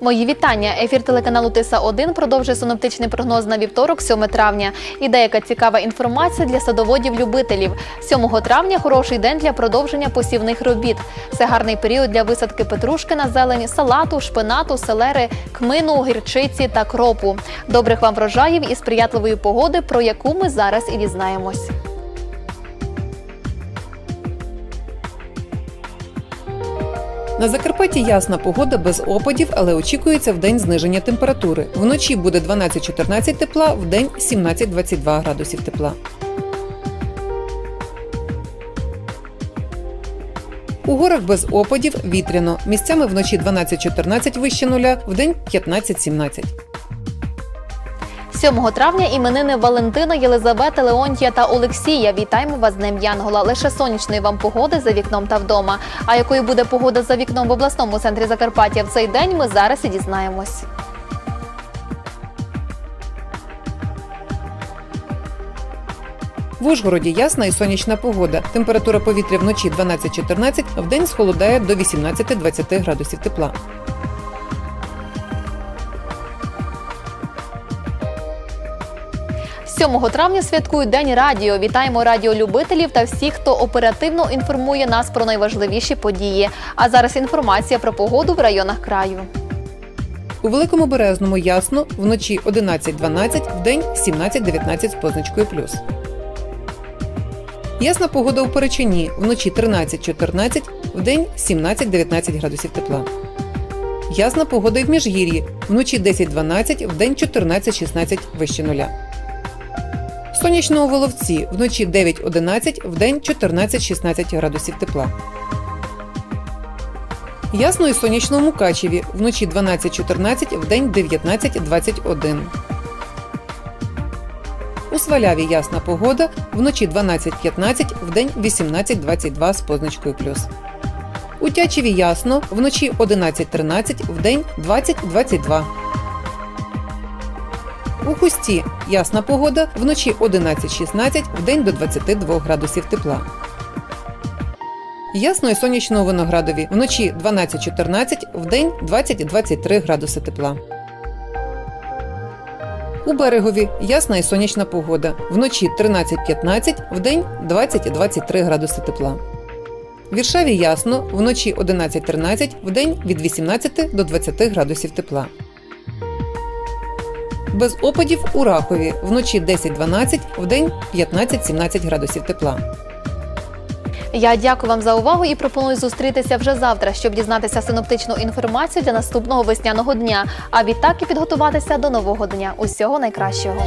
Мої вітання. Ефір телеканалу Тиса 1 продовжує синоптичний прогноз на вівторок, 7 травня. І деяка цікава інформація для садоводів-любителів. 7 травня хороший день для продовження посівних робіт. Це гарний період для висадки петрушки на зелені, салату, шпинату, селери, кмину, гірчиці та кропу. Добрих вам врожаїв і сприятливої погоди, про яку ми зараз і дізнаємось. На Закарпатті ясна погода без опадів, але очікується в день зниження температури. Вночі буде 12-14 тепла, в день 17-22 градусів тепла. У горах без опадів вітряно. Місцями вночі 12-14 вище нуля, в день 15-17. 7 травня іменини Валентина, Єлизавети, Леонтія та Олексія. Вітаємо вас з Днем Янгола. Лише сонячної вам погоди за вікном та вдома. А якою буде погода за вікном в обласному центрі Закарпаття в цей день, ми зараз і дізнаємось. В Ужгороді ясна і сонячна погода. Температура повітря вночі 12-14, в день схолодає до 18-20 градусів тепла. 7 травня святкують День радіо. Вітаємо радіолюбителів та всіх, хто оперативно інформує нас про найважливіші події. А зараз інформація про погоду в районах краю. У Великому Березному ясно, вночі 11-12, в день 17-19 з позначкою плюс. Ясна погода у Перечині, вночі 13-14, в день 17-19 градусів тепла. Ясна погода і в Міжгір'ї, вночі 10-12, в день 14-16 вище нуля. Сонячно у Воловці, вночі 9-11, в день 14-16 градусів тепла. Ясно і сонячно у Мукачеві, вночі 12-14, в день 19-21. У Сваляві ясна погода, вночі 12-15, в день 18-22 з позначкою плюс. У Тячеві ясно, вночі 11-13, в день 20-22. У Хусті ясна погода, вночі 11-16, в день до 22 градусів тепла. Ясно і сонячно у Виноградові, вночі 12-14, в день 20-23 градуси тепла. У берегові ясна і сонячна погода. Вночі 13-15, в день 20-23 градуси тепла. Віршаві ясно, вночі 11-13, в день від 18 до 20 градусів тепла. Без опадів у Рахові вночі 10-12, вдень день 15-17 градусів тепла. Я дякую вам за увагу і пропоную зустрітися вже завтра, щоб дізнатися синоптичну інформацію для наступного весняного дня. А відтак і підготуватися до нового дня. Усього найкращого.